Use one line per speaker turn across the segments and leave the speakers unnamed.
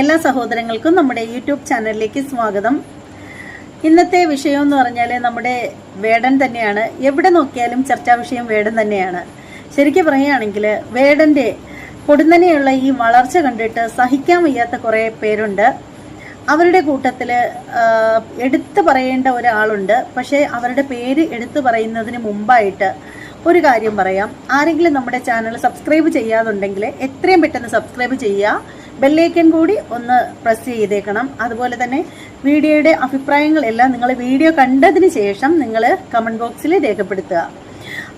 എല്ലാ സഹോദരങ്ങൾക്കും നമ്മുടെ യൂട്യൂബ് ചാനലിലേക്ക് സ്വാഗതം. ഇന്നത്തെ വിഷയം എന്ന് പറഞ്ഞാൽ നമ്മുടെ വേടൻ തന്നെയാണ്. എവിടെ നോക്കിയാലും ചർച്ചാ വിഷയം വേടൻ തന്നെയാണ്. ശരിക്കും പറയുകയാണെങ്കിൽ വേടന്റെ പൊടുന്നനെയുള്ള ഈ വളർച്ച കണ്ടിട്ട് സഹിക്കാൻ വയ്യാത്ത കുറേ പേരുണ്ട്. അവരുടെ കൂട്ടത്തിൽ എടുത്തു പറയേണ്ട ഒരാളുണ്ട്. പക്ഷേ അവരുടെ പേര് എടുത്തു പറയുന്നതിന് മുമ്പായിട്ട് ഒരു കാര്യം പറയാം. ആരെങ്കിലും നമ്മുടെ ചാനൽ സബ്സ്ക്രൈബ് ചെയ്യാതുണ്ടെങ്കിൽ എത്രയും പെട്ടെന്ന് സബ്സ്ക്രൈബ് ചെയ്യുക. ബെല്ലൈക്കൻ കൂടി ഒന്ന് പ്രസ് ചെയ്തേക്കണം. അതുപോലെ തന്നെ വീഡിയോയുടെ അഭിപ്രായങ്ങളെല്ലാം നിങ്ങൾ വീഡിയോ കണ്ടതിന് ശേഷം നിങ്ങൾ കമന്റ് ബോക്സിൽ രേഖപ്പെടുത്തുക.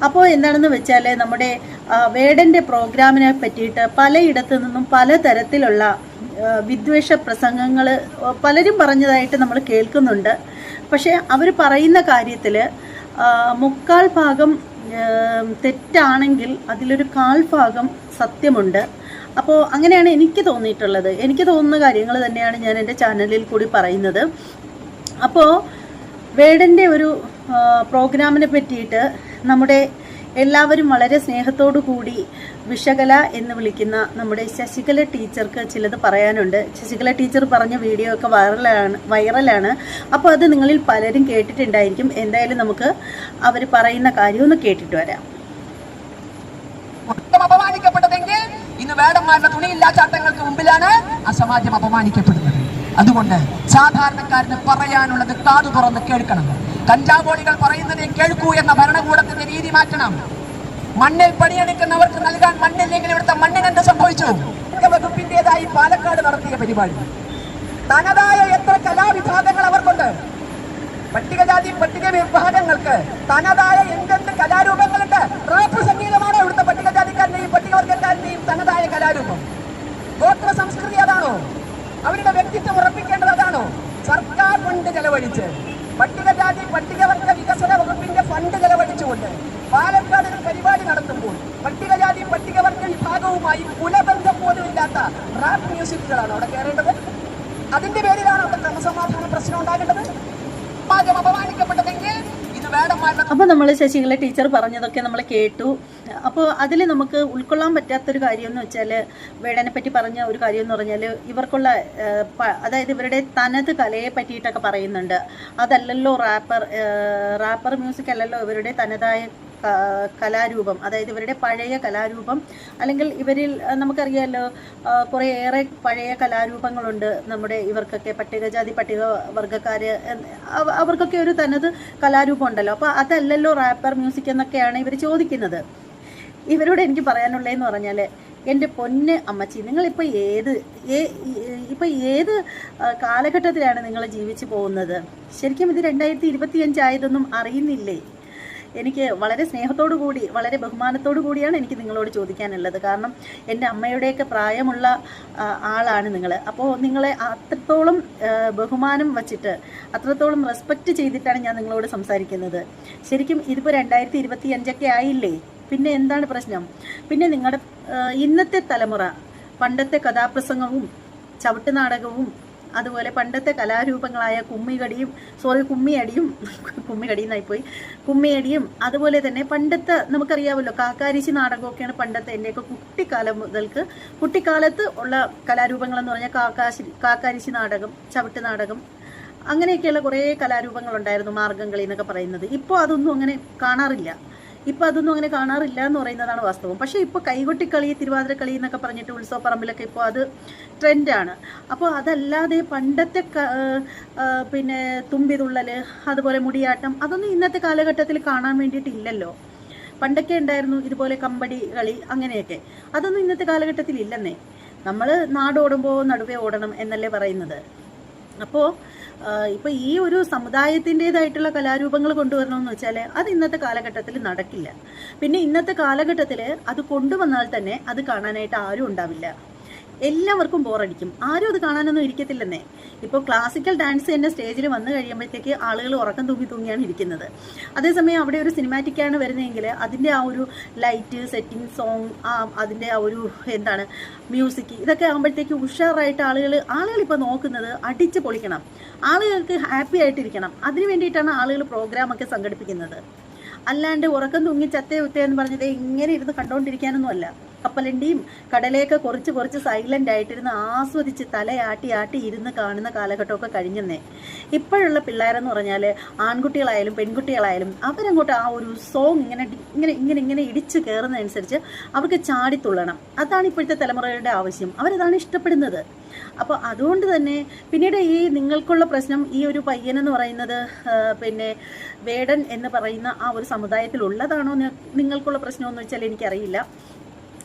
അപ്പോൾ എന്താണെന്ന് വെച്ചാൽ നമ്മുടെ വേടന്റെ പ്രോഗ്രാമിനെ പറ്റിയിട്ട് പലയിടത്തു നിന്നും പലതരത്തിലുള്ള തരത്തിലുള്ള വിദ്വേഷ പ്രസംഗങ്ങൾ പലരും പറഞ്ഞതായിട്ട് നമ്മൾ കേൾക്കുന്നുണ്ട്. പക്ഷേ അവർ പറയുന്ന കാര്യത്തിൽ മുക്കാൽ ഭാഗം തെറ്റാണെങ്കിൽ അതിലൊരു കാൽ ഭാഗം സത്യമുണ്ട്. അപ്പോൾ അങ്ങനെയാണ് എനിക്ക് തോന്നിയിട്ടുള്ളത്. എനിക്ക് തോന്നുന്ന കാര്യങ്ങൾ തന്നെയാണ് ഞാൻ എന്റെ ചാനലിൽ കൂടി പറയുന്നത്. അപ്പോൾ വേടന്റെ ഒരു പ്രോഗ്രാമിനെ പറ്റിയിട്ട് നമ്മുടെ എല്ലാവരും വളരെ സ്നേഹത്തോടു കൂടി വിഷകല എന്ന് വിളിക്കുന്ന നമ്മുടെ ശശികല ടീച്ചർക്ക് ചിലത് പറയാനുണ്ട്. ശശികല ടീച്ചർ പറഞ്ഞ വീഡിയോ ഒക്കെ വൈറലാണ് വൈറലാണ്. അപ്പോൾ അത് നിങ്ങളിൽ പലരും കേട്ടിട്ടുണ്ടായിരിക്കും. എന്തായാലും നമുക്ക് അവർ പറയുന്ന കാര്യം ഒന്ന് കേട്ടിട്ട് വരാം.
ചാട്ടങ്ങൾക്ക് തുണിയില്ലാച്ചാട്ടങ്ങൾക്ക് മുമ്പിലാണ് ആ സമാജം അപമാനിക്കപ്പെടുന്നത്. അതുകൊണ്ട് സാധാരണക്കാരന് പറയാനുള്ളത് കാതു തുറന്ന് കേൾക്കണം. കഞ്ചാവോളികൾ പറയുന്നത് കേൾക്കൂ എന്ന ഭരണകൂടത്തിന്റെ രീതി മാറ്റണം. മണ്ണിൽ പണിയെടുക്കുന്നവർക്ക് നൽകാൻ മണ്ണില്ലെങ്കിൽ ഇവിടുത്തെ മണ്ണിന് എന്ത് സംഭവിച്ചു? വകുപ്പിന്റേതായി പാലക്കാട് നടത്തിയ പരിപാടി. തനതായ എത്ര കലാവിഭാഗങ്ങൾ അവർക്കുണ്ട്. പട്ടികജാതി പട്ടിക വിഭാഗങ്ങൾക്ക് തനതായ എന്തെന്ത് കലാരൂപങ്ങളുണ്ട് റാപ്പ് സംഗീതമാണോ ഇവിടുത്തെ പട്ടികജാതിക്കാരന്റെയും പട്ടികവർഗക്കാരന്റെയും തനതായ കലാരൂപം ഗോത്ര സംസ്കൃതി അതാണോ? അവരുടെ വ്യക്തിത്വം ഉറപ്പിക്കേണ്ടത് അതാണോ? സർക്കാർ ഫണ്ട് ചെലവഴിച്ച് പട്ടികജാതി പട്ടികവർഗ വികസന വകുപ്പിന്റെ ഫണ്ട് ചെലവഴിച്ചുകൊണ്ട് പാലക്കാട് പരിപാടി നടത്തുമ്പോൾ പട്ടികജാതി പട്ടികവർഗ വിഭാഗവുമായി കുലബന്ധം പോലും ഇല്ലാത്ത റാപ്പ് മ്യൂസിക്കുകളാണ് അവിടെ കയറേണ്ടത് അതിന്റെ പേരിലാണ് അവിടെ ക്രമസമാധാന പ്രശ്നം ഉണ്ടാകേണ്ടത്. സമാജം അപമാനിക്കപ്പെട്ടതെങ്കിൽ
അപ്പോൾ നമ്മൾ ശശികല ടീച്ചർ പറഞ്ഞതൊക്കെ നമ്മൾ കേട്ടു. അപ്പോൾ അതിൽ നമുക്ക് ഉൾക്കൊള്ളാൻ പറ്റാത്തൊരു കാര്യം എന്ന് വെച്ചാൽ വേടനെ പറ്റി പറഞ്ഞ ഒരു കാര്യം എന്ന് പറഞ്ഞാൽ ഇവർക്കുള്ള അതായത് ഇവരുടെ തനത് കലയെ പറ്റിയിട്ടൊക്കെ പറയുന്നുണ്ട്. അതല്ലല്ലോ റാപ്പർ റാപ്പർ മ്യൂസിക് അല്ലല്ലോ ഇവരുടെ തനതായ കലാരൂപം അതായത് ഇവരുടെ പഴയ കലാരൂപം അല്ലെങ്കിൽ ഇവരിൽ നമുക്കറിയാമല്ലോ കുറേയേറെ പഴയ കലാരൂപങ്ങളുണ്ട് നമ്മുടെ ഇവർക്കൊക്കെ പട്ടികജാതി പട്ടിക വർഗക്കാർ അവർക്കൊക്കെ ഒരു തനത് കലാരൂപം ഉണ്ടല്ലോ അപ്പോൾ അതല്ലല്ലോ റാപ്പർ മ്യൂസിക് എന്നൊക്കെയാണ് ഇവർ ചോദിക്കുന്നത്. ഇവരോട് എനിക്ക് പറയാനുള്ളതെന്ന് പറഞ്ഞാൽ എന്റെ പൊന്ന് അമ്മച്ചി നിങ്ങളിപ്പോൾ ഏത് ഏ- ഏത് കാലഘട്ടത്തിലാണ് നിങ്ങൾ ജീവിച്ചു പോകുന്നത്? ശരിക്കും ഇത് രണ്ടായിരത്തി ഇരുപത്തിയഞ്ചായതൊന്നും അറിയുന്നില്ലേ? എനിക്ക് വളരെ സ്നേഹത്തോടു കൂടി വളരെ ബഹുമാനത്തോടു കൂടിയാണ് എനിക്ക് നിങ്ങളോട് ചോദിക്കാനുള്ളത്. കാരണം എന്റെ അമ്മയുടെയൊക്കെ പ്രായമുള്ള ആളാണ് നിങ്ങൾ അപ്പോൾ നിങ്ങളെ അത്രത്തോളം ബഹുമാനം വച്ചിട്ട് അത്രത്തോളം റെസ്പെക്റ്റ് ചെയ്തിട്ടാണ് ഞാൻ നിങ്ങളോട് സംസാരിക്കുന്നത്. ശരിക്കും ഇതിപ്പോൾ രണ്ടായിരത്തി ഇരുപത്തി അഞ്ചൊക്കെ ആയില്ലേ? പിന്നെ എന്താണ് പ്രശ്നം? പിന്നെ നിങ്ങളുടെ ഇന്നത്തെ തലമുറ പണ്ടത്തെ കഥാപ്രസംഗവും ചവിട്ട് നാടകവും അതുപോലെ പണ്ടത്തെ കലാരൂപങ്ങളായ കുമ്മികടിയും സോറി കുമ്മിയടിയും കുമ്മികടിയെന്നായിപ്പോയി കുമ്മിയടിയും അതുപോലെ തന്നെ പണ്ടത്തെ നമുക്കറിയാമല്ലോ കാക്കാരിശി നാടകമൊക്കെയാണ് പണ്ടത്തെ എന്റെയൊക്കെ കുട്ടിക്കാലം മുതൽക്ക്. കുട്ടിക്കാലത്ത് ഉള്ള കലാരൂപങ്ങളെന്ന് പറഞ്ഞാൽ കാക്കാശി കാക്കാരിശി നാടകം ചവിട്ട് നാടകം അങ്ങനെയൊക്കെയുള്ള കുറേ കലാരൂപങ്ങളുണ്ടായിരുന്നു മാർഗംകളി എന്നൊക്കെ പറയുന്നത്. ഇപ്പോൾ അതൊന്നും അങ്ങനെ കാണാറില്ല. ഇപ്പോൾ അതൊന്നും അങ്ങനെ കാണാറില്ല എന്ന് പറയുന്നതാണ് വാസ്തവം. പക്ഷേ ഇപ്പോൾ കൈകൊട്ടിക്കളി തിരുവാതിരക്കളി എന്നൊക്കെ പറഞ്ഞിട്ട് ഉത്സവപ്പറമ്പിലൊക്കെ ഇപ്പോൾ അത് ട്രെൻഡാണ്. അപ്പോൾ അതല്ലാതെ പണ്ടത്തെ പിന്നെ തുമ്പിതുള്ളൽ അതുപോലെ മുടിയാട്ടം അതൊന്നും ഇന്നത്തെ കാലഘട്ടത്തിൽ കാണാൻ വേണ്ടിയിട്ടില്ലല്ലോ. പണ്ടൊക്കെ ഉണ്ടായിരുന്നു ഇതുപോലെ കമ്പടി കളി അങ്ങനെയൊക്കെ. അതൊന്നും ഇന്നത്തെ കാലഘട്ടത്തിൽ ഇല്ലെന്നേ. നമ്മൾ നാടോടുമ്പോൾ നടുവേ ഓടണം എന്നല്ലേ പറയുന്നത്. അപ്പോൾ ഇപ്പോൾ ഈ ഒരു സമുദായത്തിന്റെതായിട്ടുള്ള കലാരൂപങ്ങൾ കൊണ്ടുവരണമെന്ന് വെച്ചാൽ അത് ഇന്നത്തെ കാലഘട്ടത്തിൽ നടക്കില്ല. പിന്നെ ഇന്നത്തെ കാലഘട്ടത്തിൽ അത് കൊണ്ടുവന്നാൽ തന്നെ അത് കാണാനായിട്ട് ആരും ഉണ്ടാവില്ല. എല്ലാവർക്കും ബോറടിക്കും. ആരും അത് കാണാനൊന്നും ഇരിക്കത്തില്ലെന്നേ. ഇപ്പോൾ ക്ലാസിക്കൽ ഡാൻസ് തന്നെ സ്റ്റേജിൽ വന്നു കഴിയുമ്പോഴത്തേക്ക് ആളുകൾ ഉറക്കം തൂങ്ങി തൂങ്ങിയാണ് ഇരിക്കുന്നത്. അതേസമയം അവിടെ ഒരു സിനിമാറ്റിക്കാണ് വരുന്നതെങ്കിൽ അതിന്റെ ആ ഒരു ലൈറ്റ് സെറ്റിംഗ് സോങ് ആ അതിന്റെ ആ ഒരു എന്താണ് മ്യൂസിക് ഇതൊക്കെ ആകുമ്പോഴത്തേക്ക് ഉഷാറായിട്ട് ആളുകൾ ആളുകൾ ഇപ്പോൾ നോക്കുന്നത് അടിച്ച് പൊളിക്കണം. ആളുകൾക്ക് ഹാപ്പി ആയിട്ടിരിക്കണം. അതിന് വേണ്ടിയിട്ടാണ് ആളുകൾ പ്രോഗ്രാമൊക്കെ സംഘടിപ്പിക്കുന്നത്. അല്ലാണ്ട് ഉറക്കം തൂങ്ങി ചത്തേ ഉത്തേ എന്ന് പറഞ്ഞത് ഇങ്ങനെ ഇരുന്ന് കണ്ടുകൊണ്ടിരിക്കാനൊന്നും അല്ല. കപ്പലണ്ടിയും കടലയൊക്കെ കുറച്ച് കുറച്ച് സൈലന്റ് ആയിട്ടിരുന്ന് ആസ്വദിച്ച് തലയാട്ടി ആട്ടി ഇരുന്ന് കാണുന്ന കാലഘട്ടമൊക്കെ കഴിഞ്ഞെന്നേ. ഇപ്പോഴുള്ള പിള്ളേരെന്ന് പറഞ്ഞാൽ ആൺകുട്ടികളായാലും പെൺകുട്ടികളായാലും അവരങ്ങോട്ട് ആ ഒരു സോങ് ഇങ്ങനെ ഇങ്ങനെ ഇങ്ങനെ ഇങ്ങനെ ഇടിച്ചു കയറുന്നതനുസരിച്ച് അവർക്ക് ചാടിത്തുള്ളണം അതാണ് ഇപ്പോഴത്തെ തലമുറയുടെ ആവശ്യം. അവരതാണ് ഇഷ്ടപ്പെടുന്നത്. അപ്പോൾ അതുകൊണ്ട് തന്നെ പിന്നീട് ഈ നിങ്ങൾക്കുള്ള പ്രശ്നം ഈ ഒരു പയ്യനെന്ന് പറയുന്നത് പിന്നെ വേടൻ എന്ന് പറയുന്ന ആ ഒരു സമുദായത്തിലുള്ളതാണോ നിങ്ങൾക്കുള്ള പ്രശ്നമെന്ന് വെച്ചാൽ എനിക്കറിയില്ല.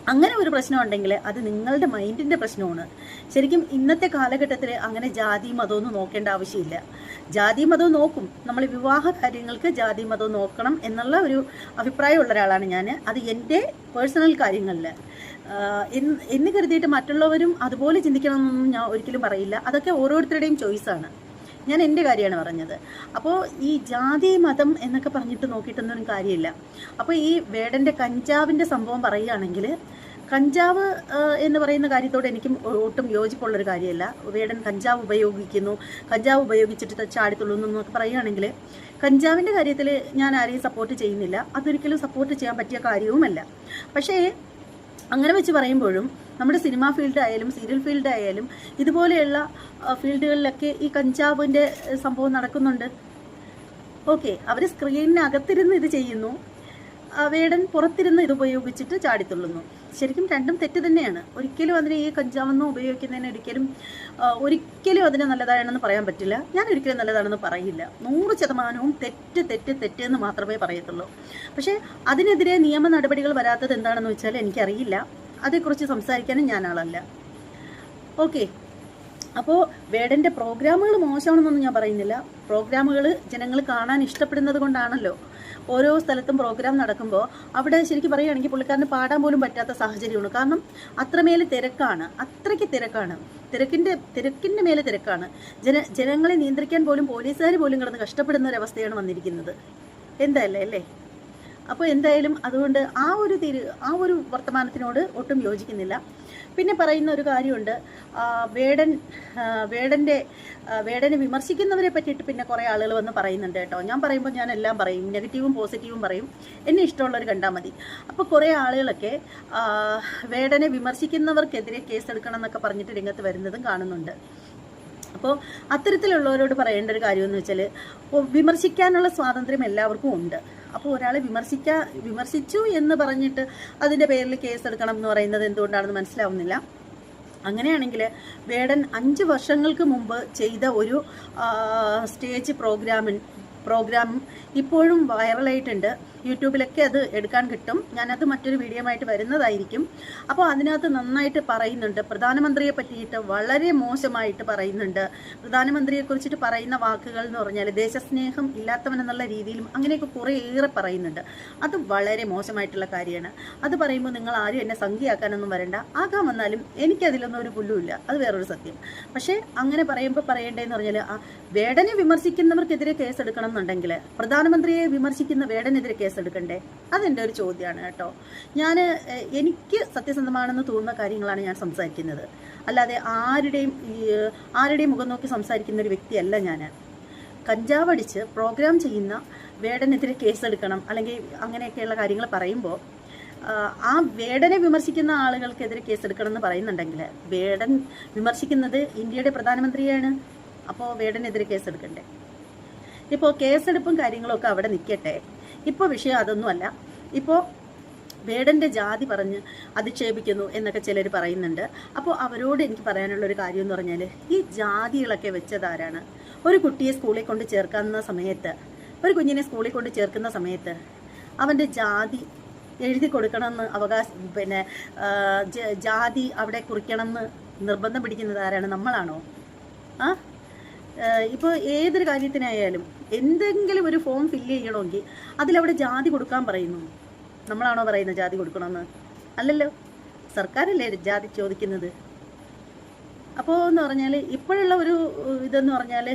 അങ്ങനെ ഒരു പ്രശ്നം ഉണ്ടെങ്കിൽ അത് നിങ്ങളുടെ മൈൻഡിന്റെ പ്രശ്നമാണ്. ശരിക്കും ഇന്നത്തെ കാലഘട്ടത്തിൽ അങ്ങനെ ജാതി മതമൊന്നും നോക്കേണ്ട ആവശ്യമില്ല. ജാതി മതവും നോക്കും. നമ്മൾ വിവാഹ കാര്യങ്ങൾക്ക് ജാതി മതവും നോക്കണം എന്നുള്ള ഒരു അഭിപ്രായമുള്ള ഒരാളാണ് ഞാൻ അത് എന്റെ പേഴ്സണൽ കാര്യങ്ങളിൽ എന്ന് കരുതിയിട്ട് മറ്റുള്ളവരും അതുപോലെ ചിന്തിക്കണമെന്നൊന്നും ഞാൻ ഒരിക്കലും പറയില്ല. അതൊക്കെ ഓരോരുത്തരുടെയും ചോയ്സാണ്. ഞാൻ എന്റെ കാര്യമാണ് പറഞ്ഞത്. അപ്പോൾ ഈ ജാതി മതം എന്നൊക്കെ പറഞ്ഞിട്ട് നോക്കിയിട്ടൊന്നും കാര്യമില്ല. അപ്പോൾ ഈ വേടന്റെ കഞ്ചാവിന്റെ സംഭവം പറയുകയാണെങ്കിൽ കഞ്ചാവ് എന്ന് പറയുന്ന കാര്യത്തോട് എനിക്കും ഒട്ടും യോജിപ്പുള്ളൊരു കാര്യമല്ല. വേടൻ കഞ്ചാവ് ഉപയോഗിക്കുന്നു. കഞ്ചാവ് ഉപയോഗിച്ചിട്ട് ചാടിത്തുള്ളുന്നു എന്നൊക്കെ പറയുകയാണെങ്കിൽ കഞ്ചാവിന്റെ കാര്യത്തിൽ ഞാൻ ആരെയും സപ്പോർട്ട് ചെയ്യുന്നില്ല. അതൊരിക്കലും സപ്പോർട്ട് ചെയ്യാൻ പറ്റിയ കാര്യവുമല്ല. പക്ഷേ അങ്ങനെ വെച്ച് പറയുമ്പോഴും നമ്മുടെ സിനിമാ ഫീൽഡ് ആയാലും സീരിയൽ ഫീൽഡ് ആയാലും ഇതുപോലെയുള്ള ഫീൽഡുകളിലൊക്കെ ഈ കഞ്ചാവിന്റെ സംഭവം നടക്കുന്നുണ്ട്. ഓക്കെ അവർ സ്ക്രീനിനകത്തിരുന്ന് ഇത് ചെയ്യുന്നു. വേടൻ പുറത്തിരുന്ന് ഇത് ഉപയോഗിച്ചിട്ട് ചാടിത്തുള്ളുന്നു ശരിക്കും രണ്ടും തെറ്റ് തന്നെയാണ്. ഒരിക്കലും അതിനെ ഈ കഞ്ചാവെന്ന് ഉപയോഗിക്കുന്നതിന് ഒരിക്കലും ഒരിക്കലും അതിന് നല്ലതാണെന്ന് പറയാൻ പറ്റില്ല. ഞാൻ ഒരിക്കലും നല്ലതാണെന്ന് പറയില്ല. നൂറ് ശതമാനവും തെറ്റ് തെറ്റ് തെറ്റ് എന്ന് മാത്രമേ പറയത്തുള്ളൂ. പക്ഷേ അതിനെതിരെ നിയമ നടപടികൾ വരാത്തത് എന്താണെന്ന് വെച്ചാൽ എനിക്കറിയില്ല. അതേക്കുറിച്ച് സംസാരിക്കാനും ഞാൻ ആളല്ല ഓക്കെ. അപ്പോൾ വേടന്റെ പ്രോഗ്രാമുകൾ മോശമാണെന്നൊന്നും ഞാൻ പറയുന്നില്ല. പ്രോഗ്രാമുകൾ ജനങ്ങൾ കാണാൻ ഇഷ്ടപ്പെടുന്നത് കൊണ്ടാണല്ലോ. ഓരോ സ്ഥലത്തും പ്രോഗ്രാം നടക്കുമ്പോൾ അവിടെ ശരിക്കും പറയുകയാണെങ്കിൽ പുള്ളിക്കാരന് പാടാൻ പോലും പറ്റാത്ത സാഹചര്യമാണ്. കാരണം അത്രമേൽ തിരക്കാണ്. അത്രയ്ക്ക് തിരക്കാണ്. തിരക്കിന്റെ തിരക്കിന്റെ മേലെ തിരക്കാണ്. ജന ജനങ്ങളെ നിയന്ത്രിക്കാൻ പോലും പോലീസുകാർ പോലും കിടന്ന് കഷ്ടപ്പെടുന്ന ഒരവസ്ഥയാണ് വന്നിരിക്കുന്നത്. എന്തല്ലേ അല്ലേ? അപ്പോൾ എന്തായാലും അതുകൊണ്ട് ആ ഒരു തിരു ആ ഒരു വർത്തമാനത്തിനോട് ഒട്ടും യോജിക്കുന്നില്ല. പിന്നെ പറയുന്ന ഒരു കാര്യമുണ്ട്. വേടൻ വേടന്റെ വേടനെ വിമർശിക്കുന്നവരെ പറ്റിയിട്ട് പിന്നെ കുറേ ആളുകൾ വന്ന് പറയുന്നുണ്ട് കേട്ടോ. ഞാൻ പറയുമ്പോൾ ഞാൻ എല്ലാം പറയും. നെഗറ്റീവും പോസിറ്റീവും പറയും. എന്നെ ഇഷ്ടമുള്ളവർ കണ്ടാൽ മതി. അപ്പോൾ കുറേ ആളുകളൊക്കെ വേടനെ വിമർശിക്കുന്നവർക്കെതിരെ കേസെടുക്കണം എന്നൊക്കെ പറഞ്ഞിട്ട് രംഗത്ത് വരുന്നതും കാണുന്നുണ്ട്. അപ്പോൾ അത്തരത്തിലുള്ളവരോട് പറയേണ്ട ഒരു കാര്യമെന്ന് വെച്ചാൽ വിമർശിക്കാനുള്ള സ്വാതന്ത്ര്യം എല്ലാവർക്കും ഉണ്ട്. അപ്പോൾ ഒരാളെ വിമർശിക്കാ വിമർശിച്ചു എന്ന് പറഞ്ഞിട്ട് അതിന്റെ പേരിൽ കേസെടുക്കണം എന്ന് പറയുന്നത് എന്തുകൊണ്ടാണെന്ന് മനസ്സിലാവുന്നില്ല. അങ്ങനെയാണെങ്കിൽ വേടൻ അഞ്ച് വർഷങ്ങൾക്ക് മുമ്പ് ചെയ്ത ഒരു സ്റ്റേജ് പ്രോഗ്രാമിൻ പ്രോഗ്രാം ഇപ്പോഴും വൈറലായിട്ടുണ്ട്. യൂട്യൂബിലൊക്കെ അത് എടുക്കാൻ കിട്ടും. ഞാനത് മറ്റൊരു വീഡിയോ ആയിട്ട് വരുന്നതായിരിക്കും. അപ്പോൾ അതിനകത്ത് നന്നായിട്ട് പറയുന്നുണ്ട്. പ്രധാനമന്ത്രിയെ പറ്റിയിട്ട് വളരെ മോശമായിട്ട് പറയുന്നുണ്ട്. പ്രധാനമന്ത്രിയെ കുറിച്ചിട്ട് പറയുന്ന വാക്കുകൾ എന്ന് പറഞ്ഞാൽ ദേശസ്നേഹം ഇല്ലാത്തവനെന്നുള്ള രീതിയിലും അങ്ങനെയൊക്കെ കുറേയേറെ പറയുന്നുണ്ട്. അത് വളരെ മോശമായിട്ടുള്ള കാര്യമാണ്. അത് പറയുമ്പോൾ നിങ്ങൾ ആരും എന്നെ സംഖ്യയാക്കാനൊന്നും വരണ്ട. ആകാൻ വന്നാലും എനിക്കതിലൊന്നും ഒരു പുല്ലുമില്ല. അത് വേറൊരു സത്യം. പക്ഷേ അങ്ങനെ പറയുമ്പോൾ പറയേണ്ടതെന്ന് പറഞ്ഞാൽ ആ വേടനെ വിമർശിക്കുന്നവർക്കെതിരെ കേസെടുക്കണം എന്നുണ്ടെങ്കിൽ പ്രധാനമന്ത്രിയെ വിമർശിക്കുന്ന വേടനെതിരെ കേസെടുക്കണ്ടേ? അതെന്റെ ഒരു ചോദ്യമാണ് കേട്ടോ. ഞാൻ എനിക്ക് സത്യസന്ധമാണെന്ന് തോന്നുന്ന കാര്യങ്ങളാണ് ഞാൻ സംസാരിക്കുന്നത്. അല്ലാതെ ആരുടെയും ആരുടെയും മുഖം നോക്കി സംസാരിക്കുന്ന ഒരു വ്യക്തിയല്ല ഞാൻ കഞ്ചാവടിച്ച് പ്രോഗ്രാം ചെയ്യുന്ന വേടനെതിരെ കേസെടുക്കണം അല്ലെങ്കിൽ അങ്ങനെയൊക്കെയുള്ള കാര്യങ്ങൾ പറയുമ്പോൾ ആ വേടനെ വിമർശിക്കുന്ന ആളുകൾക്കെതിരെ കേസെടുക്കണം എന്ന് പറയുന്നുണ്ടെങ്കിൽ വേടൻ വിമർശിക്കുന്നത് ഇന്ത്യയുടെ പ്രധാനമന്ത്രിയാണ് അപ്പോൾ വേടനെതിരെ കേസെടുക്കണ്ടേ? ഇപ്പോൾ കേസെടുപ്പും കാര്യങ്ങളൊക്കെ അവിടെ നിൽക്കട്ടെ? ഇപ്പോൾ വിഷയം അതൊന്നുമല്ല. ഇപ്പോൾ വേടന്റെ ജാതി പറഞ്ഞ് അധിക്ഷേപിക്കുന്നു എന്നൊക്കെ ചിലർ പറയുന്നുണ്ട്. അപ്പോൾ അവരോട് എനിക്ക് പറയാനുള്ളൊരു കാര്യം എന്ന് പറഞ്ഞാൽ ഈ ജാതികളൊക്കെ വെച്ചതാരാണ് ഒരു കുട്ടിയെ സ്കൂളിൽ കൊണ്ട് ചേർക്കുന്ന സമയത്ത് ഒരു കുഞ്ഞിനെ സ്കൂളിൽ കൊണ്ട് ചേർക്കുന്ന സമയത്ത് അവന്റെ ജാതി എഴുതി കൊടുക്കണമെന്ന് അവകാശ പിന്നെ ജാതി അവിടെ കുറിക്കണമെന്ന് നിർബന്ധം പിടിക്കുന്നത് ആരാണ്? നമ്മളാണോ? ആ? ഇപ്പോൾ ഏതൊരു കാര്യത്തിനായാലും എന്തെങ്കിലും ഒരു ഫോം ഫില്ല് ചെയ്യണമെങ്കിൽ അതിലവിടെ ജാതി കൊടുക്കാൻ പറയുന്നു. നമ്മളാണോ പറയുന്നത് ജാതി കൊടുക്കണമെന്ന്? അല്ലല്ലോ. സർക്കാരല്ലേ ജാതി ചോദിക്കുന്നത്? അപ്പോൾ എന്ന് പറഞ്ഞാൽ ഇപ്പോഴുള്ള ഒരു ഇതെന്ന് പറഞ്ഞാൽ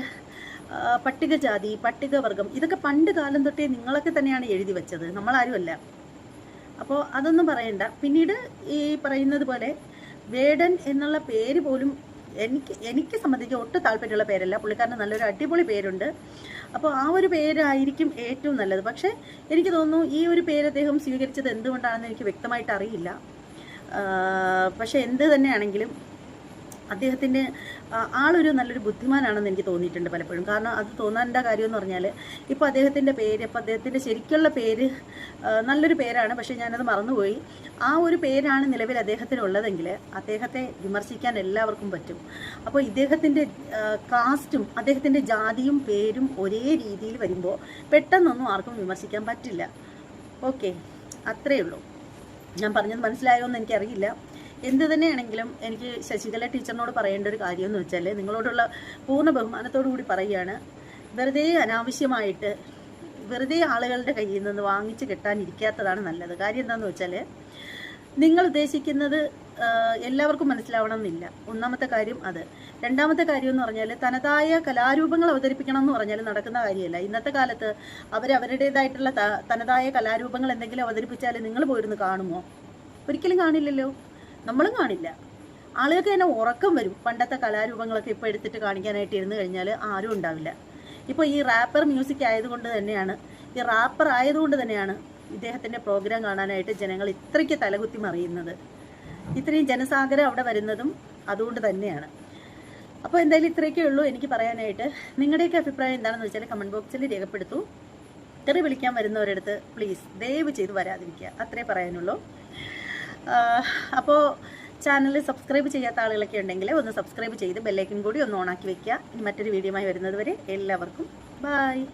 പട്ടികജാതി പട്ടികവർഗം ഇതൊക്കെ പണ്ട് കാലം തൊട്ടേ നിങ്ങളൊക്കെ തന്നെയാണ് എഴുതി വെച്ചത്. നമ്മളാരുമല്ല അപ്പോൾ അതൊന്നും പറയണ്ട. പിന്നീട് ഈ പറയുന്നത് പോലെ വേടൻ എന്നുള്ള പേര് പോലും എനിക്ക് എനിക്ക് സംബന്ധിച്ച് ഒട്ടും താല്പര്യമുള്ള പേരല്ല. പുള്ളിക്കാരന് നല്ലൊരു അടിപൊളി പേരുണ്ട്. അപ്പോൾ ആ ഒരു പേരായിരിക്കും ഏറ്റവും നല്ലത്. പക്ഷേ എനിക്ക് തോന്നുന്നു ഈ ഒരു പേര് അദ്ദേഹം സ്വീകരിച്ചത് എന്തുകൊണ്ടാണെന്ന് എനിക്ക് വ്യക്തമായിട്ട് അറിയില്ല. പക്ഷേ എന്ത് തന്നെയാണെങ്കിലും അദ്ദേഹത്തിന്റെ ആളൊരു നല്ലൊരു ബുദ്ധിമാനാണെന്ന് എനിക്ക് തോന്നിയിട്ടുണ്ട് പലപ്പോഴും. കാരണം അത് തോന്നാന്റെ കാര്യം എന്ന് പറഞ്ഞാൽ ഇപ്പോൾ അദ്ദേഹത്തിന്റെ പേര് ഇപ്പോൾ അദ്ദേഹത്തിന്റെ ശരിക്കുള്ള പേര് നല്ലൊരു പേരാണ് പക്ഷേ ഞാനത് മറന്നുപോയി. ആ ഒരു പേരാണ് നിലവിൽ അദ്ദേഹത്തിനുള്ളതെങ്കിൽ അദ്ദേഹത്തെ വിമർശിക്കാൻ എല്ലാവർക്കും പറ്റും. അപ്പോൾ ഇദ്ദേഹത്തിന്റെ കാസ്റ്റും അദ്ദേഹത്തിന്റെ ജാതിയും പേരും ഒരേ രീതിയിൽ വരുമ്പോൾ പെട്ടെന്നൊന്നും ആർക്കും വിമർശിക്കാൻ പറ്റില്ല. ഓക്കെ. അത്രയേ ഉള്ളൂ. ഞാൻ പറഞ്ഞത് മനസ്സിലായോ എന്ന് എനിക്കറിയില്ല. എന്ത് തന്നെയാണെങ്കിലും എനിക്ക് ശശികല ടീച്ചറിനോട് പറയേണ്ട ഒരു കാര്യം എന്ന് വെച്ചാൽ നിങ്ങളോടുള്ള പൂർണ ബഹുമാനത്തോടു കൂടി പറയുകയാണ് വെറുതെ അനാവശ്യമായിട്ട് വെറുതെ ആളുകളുടെ കയ്യിൽ നിന്ന് വാങ്ങിച്ച് കിട്ടാനിരിക്കാത്തതാണ് നല്ലത്. കാര്യം എന്താണെന്ന് വെച്ചാൽ നിങ്ങൾ ഉദ്ദേശിക്കുന്നത് എല്ലാവർക്കും മനസ്സിലാവണം എന്നില്ല ഒന്നാമത്തെ കാര്യം അത്. രണ്ടാമത്തെ കാര്യം എന്ന് പറഞ്ഞാൽ തനതായ കലാരൂപങ്ങൾ അവതരിപ്പിക്കണം എന്ന് പറഞ്ഞാൽ നടക്കുന്ന കാര്യമല്ല. ഇന്നത്തെ കാലത്ത് അവർ അവരുടേതായിട്ടുള്ള തനതായ കലാരൂപങ്ങൾ എന്തെങ്കിലും അവതരിപ്പിച്ചാൽ നിങ്ങൾ പോയിരുന്നു കാണുമോ? ഒരിക്കലും കാണില്ലല്ലോ. നമ്മളും കാണില്ല. ആളുകൾക്ക് തന്നെ ഉറക്കം വരും. പണ്ടത്തെ കലാരൂപങ്ങളൊക്കെ ഇപ്പോൾ എടുത്തിട്ട് കാണിക്കാനായിട്ട് ഇരുന്ന് കഴിഞ്ഞാൽ ആരും ഉണ്ടാവില്ല. ഇപ്പോൾ ഈ റാപ്പർ മ്യൂസിക് ആയതുകൊണ്ട് തന്നെയാണ് ഈ റാപ്പർ ആയതുകൊണ്ട് തന്നെയാണ് ഇദ്ദേഹത്തിന്റെ പ്രോഗ്രാം കാണാനായിട്ട് ജനങ്ങൾ ഇത്രയ്ക്ക് തലകുത്തി മറിയുന്നത്. ഇത്രയും ജനസാഗരം അവിടെ വരുന്നതും അതുകൊണ്ട് തന്നെയാണ്. അപ്പോൾ എന്തായാലും ഇത്രയൊക്കെ ഉള്ളൂ എനിക്ക് പറയാനായിട്ട്. നിങ്ങളുടെയൊക്കെ അഭിപ്രായം എന്താണെന്ന് വെച്ചാൽ കമന്റ് ബോക്സിൽ രേഖപ്പെടുത്തൂ. തെറി വിളിക്കാൻ വരുന്നവരടുത്ത് പ്ലീസ് ദയവ് ചെയ്ത് വരാതിരിക്കുക. അത്രേ പറയാനുള്ളൂ. അപ്പോൾ ചാനൽ സബ്സ്ക്രൈബ് ചെയ്യാത്ത ആളുകളൊക്കെ ഉണ്ടെങ്കിൽ ഒന്ന് സബ്സ്ക്രൈബ് ചെയ്ത് ബെല്ലൈക്കൻ കൂടി ഒന്ന് ഓണാക്കി വെക്കുക. ഇനി മറ്റൊരു വീഡിയോയുമായി വരുന്നത് വരെ എല്ലാവർക്കും ബായ്